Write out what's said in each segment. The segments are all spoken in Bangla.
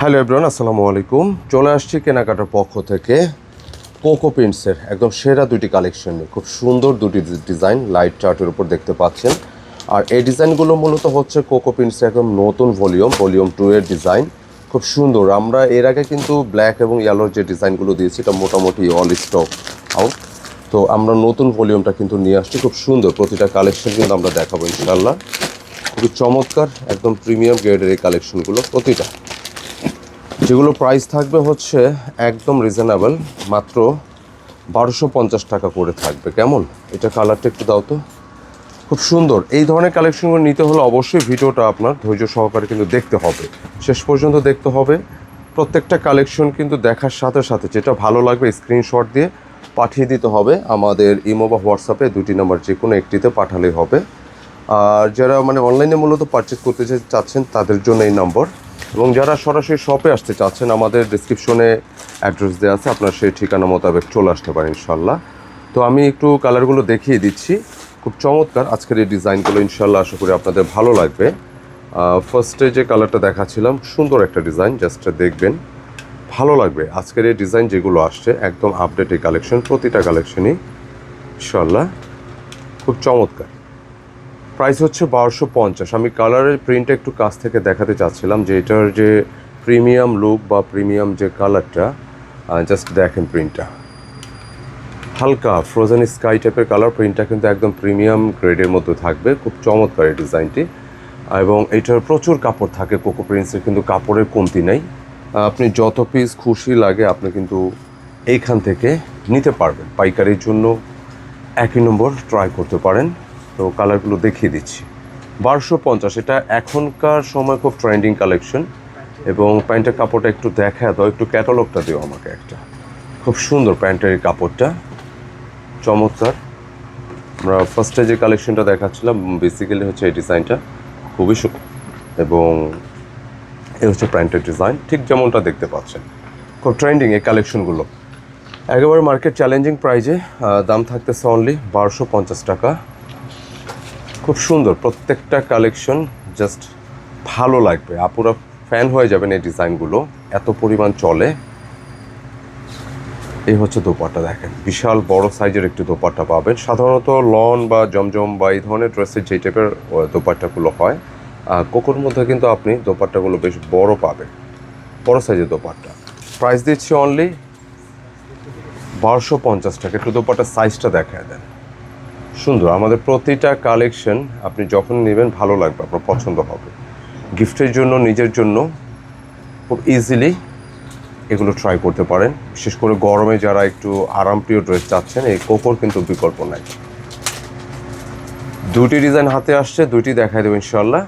হ্যালো এভরিওয়ান আসসালামু আলাইকুম চলে আসছি কেনাকাটার পক্ষ থেকে। কোকো পেন্টসের একদম সেরা দুটি কালেকশন খুব সুন্দর দুটি ডিজাইন লাইট চার্টের উপর দেখতে পাচ্ছেন। আর এই ডিজাইনগুলো মূলত হচ্ছে কোকো পেন্টসের একদম নতুন ভলিউম ভলিউম টু এর ডিজাইন খুব সুন্দর। আমরা এর আগে কিন্তু ব্ল্যাক এবং ইয়েলোর যে ডিজাইনগুলো দিয়েছি, এটা মোটামুটি অল স্টক আউট তো আমরা নতুন ভলিউমটা কিন্তু নিয়ে আসছি। খুব সুন্দর। প্রতিটা কালেকশন কিন্তু আমরা দেখাবো ইনশাল্লাহ খুবই চমৎকার, একদম প্রিমিয়াম গ্রেডের এই কালেকশনগুলো প্রতিটা। যেগুলো প্রাইস থাকবে হচ্ছে একদম রিজনেবল মাত্র বারোশো পঞ্চাশ টাকা করে থাকবে। কেমন? এটা কালারটা একটু দাও তো। খুব সুন্দর। এই ধরনের কালেকশনগুলো নিতে হলে অবশ্যই ভিডিওটা আপনার ধৈর্য সহকারে কিন্তু দেখতে হবে। শেষ পর্যন্ত দেখতে হবে। প্রত্যেকটা কালেকশন কিন্তু দেখার সাথে সাথে যেটা ভালো লাগবে স্ক্রিনশট দিয়ে পাঠিয়ে দিতে হবে। আমাদের ইমো বা হোয়াটসঅ্যাপে দুটি নাম্বার যে কোনো একটিতে পাঠালেই হবে। আর যারা মানে অনলাইনে মূলত পারচেস করতে চাচ্ছেন, তাদের জন্য এই নম্বর এবং যারা সরাসরি শপে আসতে চাচ্ছেন, আমাদের ডিসক্রিপশনে অ্যাড্রেস দেওয়া আছে, আপনার সেই ঠিকানা মোতাবেক চলে আসতে পারেন ইনশাল্লাহ তো আমি একটু কালারগুলো দেখিয়ে দিচ্ছি। খুব চমৎকার আজকের এই ডিজাইনগুলো ইনশাল্লাহ আশা করি আপনাদের ভালো লাগবে। ফার্স্টে যে কালারটা দেখাচ্ছিলাম, সুন্দর একটা ডিজাইন জাস্ট দেখবেন, ভালো লাগবে। আজকের এই ডিজাইন যেগুলো আসছে, একদম আপডেট এই কালেকশন প্রতিটা কালেকশনই ইনশাল্লাহ খুব চমৎকার। প্রাইস হচ্ছে বারোশো পঞ্চাশ। আমি কালারের প্রিন্টটা একটু কাছ থেকে দেখাতে চাচ্ছিলাম যে এটার যে প্রিমিয়াম লুক বা প্রিমিয়াম যে কালারটা জাস্ট দেখেন প্রিন্টটা হালকা ফ্রোজেন স্কাই টাইপের কালার প্রিন্টটা কিন্তু একদম প্রিমিয়াম গ্রেডের মধ্যে থাকবে, খুব চমৎকার এই ডিজাইনটি এবং এটার প্রচুর কাপড় থাকে কোকো প্রিন্টসের কিন্তু কাপড়ের কমতি নেই। আপনি যত পিস খুশি লাগে, আপনি কিন্তু এইখান থেকে নিতে পারবেন। পাইকারির জন্য একই নম্বর ট্রাই করতে পারেন। তো কালারগুলো দেখিয়ে দিচ্ছি। বারোশো পঞ্চাশ, এটা এখনকার সময় খুব ট্রেন্ডিং কালেকশন এবং প্যান্টের কাপড়টা একটু দেখা দাও, একটু ক্যাটালগটা দিও আমাকে একটা। খুব সুন্দর প্যান্টের কাপড়টা। চমৎকার। আমরা ফার্স্টে যে কালেকশনটা দেখাচ্ছিলাম বেসিক্যালি হচ্ছে এই ডিজাইনটা খুবই সুন্দর এবং এ হচ্ছে প্যান্টের ডিজাইন ঠিক যেমনটা দেখতে পাচ্ছেন। খুব ট্রেন্ডিং এই কালেকশনগুলো একেবারে মার্কেট চ্যালেঞ্জিং প্রাইজে দাম থাকতেছে অনলি বারোশো পঞ্চাশ টাকা। খুব সুন্দর। প্রত্যেকটা কালেকশন জাস্ট ভালো লাগবে। আপুরা ফ্যান হয়ে যাবেন এই ডিজাইনগুলো। এত পরিমাণ চলে। এই হচ্ছে দোপাট্টা দেখেন। বিশাল বড় সাইজের একটি দোপাট্টা পাবেন। সাধারণত লন বা জমজম বা এই ধরনের ড্রেসের যে টাইপের দোপাট্টাগুলো হয় আহ, কোকোর মধ্যে কিন্তু আপনি দোপাট্টাগুলো বেশ বড় পাবেন। বড় সাইজের দোপাট্টা। প্রাইস দিচ্ছি অনলি বারোশো পঞ্চাশ টাকা। একটু দোপাট্টার সাইজটা দেখায় দেন। সুন্দর, আমাদের প্রতিটা কালেকশন আপনি যখন নেবেন ভালো লাগবে, আপনার পছন্দ হবে। গিফটের জন্য, নিজের জন্য খুব ইজিলি এগুলো ট্রাই করতে পারেন। বিশেষ করে গরমে যারা একটু আরামপ্রিয় ড্রেস চাচ্ছেন, এই কোকোর কিন্তু বিকল্প নাই। দুটি ডিজাইন হাতে আসছে, দুটি দেখাই দেবো ইনশাল্লাহ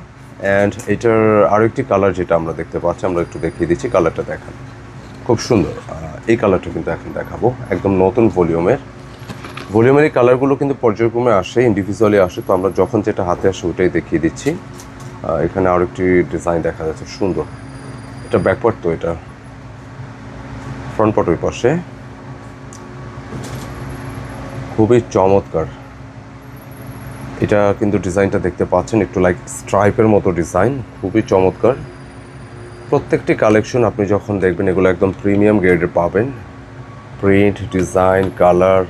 অ্যান্ড এটার আরও একটি কালার যেটা আমরা দেখতে পাচ্ছি, আমরা একটু দেখিয়ে দিচ্ছি কালারটা দেখান। খুব সুন্দর এই কালারটা কিন্তু এখন দেখাবো, একদম নতুন ভলিউমের ভলিউমের এই কালারগুলো কিন্তু পর্যায়ক্রমে আসে ইন্ডিভিজুয়ালি আসে, তো আমরা যখন যেটা হাতে আসে ওটাই দেখিয়ে দিচ্ছি। এখানে আরও একটি ডিজাইন দেখা যাচ্ছে, সুন্দর। এটা ব্যাকপার্ট তো এটা। ফ্রন্ট পার্ট ওই পাশে। খুবই চমৎকার। এটা কিন্তু ডিজাইনটা দেখতে পাচ্ছেন, একটু লাইক স্ট্রাইপের মতো ডিজাইন খুবই চমৎকার। প্রত্যেকটি কালেকশন আপনি যখন দেখবেন, এগুলো একদম প্রিমিয়াম গ্রেডের পাবেন। প্রিন্ট ডিজাইন কালার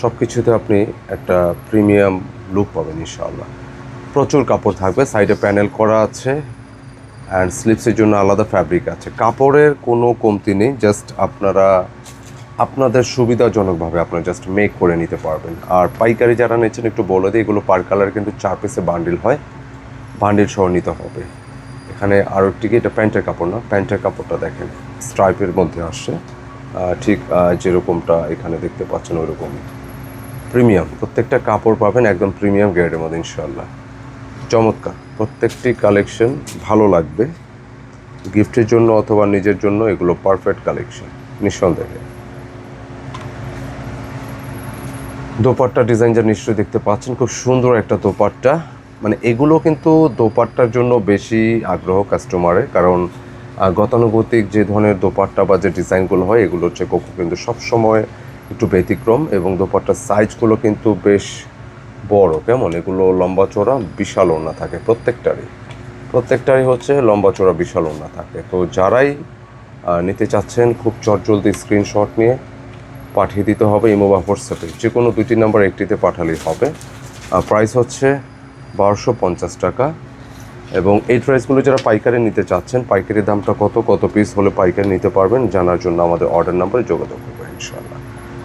সব কিছুতে আপনি একটা প্রিমিয়াম লুক পাবেন, ইনশাআল্লাহ। প্রচুর কাপড় থাকবে, সাইডে প্যানেল করা আছে অ্যান্ড স্লিপসের জন্য আলাদা ফ্যাব্রিক আছে। কাপড়ের কোনো কমতি নেই জাস্ট আপনারা, আপনাদের সুবিধাজনকভাবে আপনারা জাস্ট মেক করে নিতে পারবেন। আর পাইকারি যারা নিচ্ছেন, একটু বলে দিই, এগুলো পার কালার কিন্তু চার পিসে বান্ডিল হয় বান্ডিল সহ নিতে হবে। এখানে আরও একটি কি, এটা প্যান্টের কাপড় না, প্যান্টের কাপড়টা দেখেন স্ট্রাইপের মধ্যে আসছে। ঠিক যেরকমটা এখানে দেখতে পাচ্ছেন, ওরকমই। প্রিমিয়াম, প্রত্যেকটা কাপড় পাবেন একদম প্রিমিয়াম গ্রেডের মধ্যে ইনশাল্লাহ চমৎকার, প্রত্যেকটি কালেকশন ভালো লাগবে। গিফটের জন্য অথবা নিজের জন্য এগুলো পারফেক্ট কালেকশন, নিঃসন্দেহে। দোপাট্টা ডিজাইন যা নিশ্চয়ই দেখতে পাচ্ছেন, খুব সুন্দর একটা দোপাট্টা। মানে এগুলো কিন্তু দোপাট্টার জন্য বেশি আগ্রহ কাস্টমারের কারণ গতানুগতিক যে ধরনের দোপাট্টা বা যে ডিজাইনগুলো হয়, এগুলো হচ্ছে কোকো কিন্তু সবসময় একটু ব্যতিক্রম এবং দোপাট্টার সাইজগুলো কিন্তু বেশ বড়। কেমন? এগুলো লম্বা চড়া বিশাল ওড়না থাকে প্রত্যেকটারই। প্রত্যেকটারই হচ্ছে লম্বা চড়া বিশাল ওনা থাকে। তো যারাই নিতে চাচ্ছেন খুব চটজলদি স্ক্রিনশট নিয়ে পাঠিয়ে দিতে হবে ইমো বা হোয়াটসঅ্যাপে যে কোনো দুইটি নাম্বার একটিতে পাঠালেই হবে। প্রাইস হচ্ছে বারোশো পঞ্চাশ টাকা। এবং এই ড্রেসগুলো যারা পাইকারি নিতে চাচ্ছেন, পাইকারি দামটা কত কত পিস হলে পাইকারি নিতে পারবেন জানার জন্য আমাদের অর্ডার নাম্বারে যোগাযোগ করবেন ইনশাআল্লাহ।